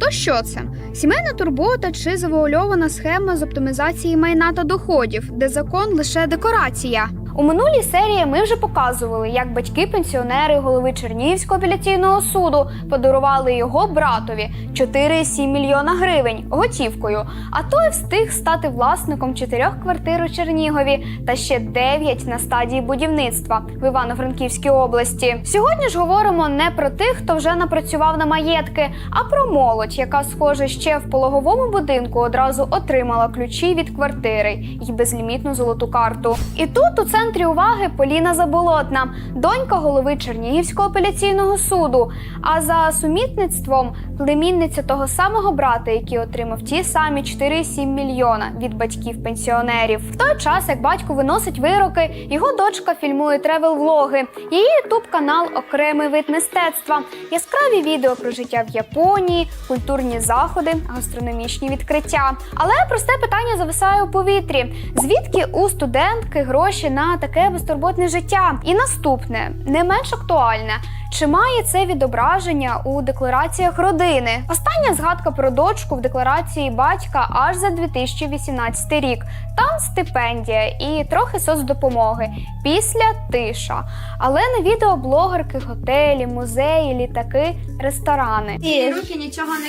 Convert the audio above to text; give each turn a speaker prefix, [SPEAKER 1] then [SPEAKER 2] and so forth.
[SPEAKER 1] То що це? Сімейна турбота чи завуальована схема з оптимізації майна та доходів, де закон лише декорація. У минулій серії ми вже показували, як батьки-пенсіонери голови Чернігівського апеляційного суду подарували його братові 4,7 мільйона гривень готівкою. А той встиг стати власником чотирьох квартир у Чернігові та ще 9 на стадії будівництва в Івано-Франківській області. Сьогодні ж говоримо не про тих, хто вже напрацював на маєтки, а про молодь, яка, схоже, ще в пологовому будинку одразу отримала ключі від квартири і безлімітну золоту карту. І тут у центрі уваги Поліна Заболотна, донька голови Чернігівського апеляційного суду. А за сумітництвом племінниця того самого брата, який отримав ті самі 4,7 мільйона від батьків-пенсіонерів. В той час, як батько виносить вироки, його дочка фільмує тревел-влоги. Її ютуб канал окремий вид мистецтва, яскраві відео про життя в Японії, культурні заходи, гастрономічні відкриття. Але просте питання зависає у повітрі: звідки у студентки гроші таке безтурботне життя? І наступне, не менш актуальне. Чи має це відображення у деклараціях родини? Остання згадка про дочку в декларації батька аж за 2018 рік. Там стипендія і трохи соцдопомоги. Після тиша. Але на відео блогерки, готелі, музеї, літаки, ресторани.
[SPEAKER 2] І руки нічого не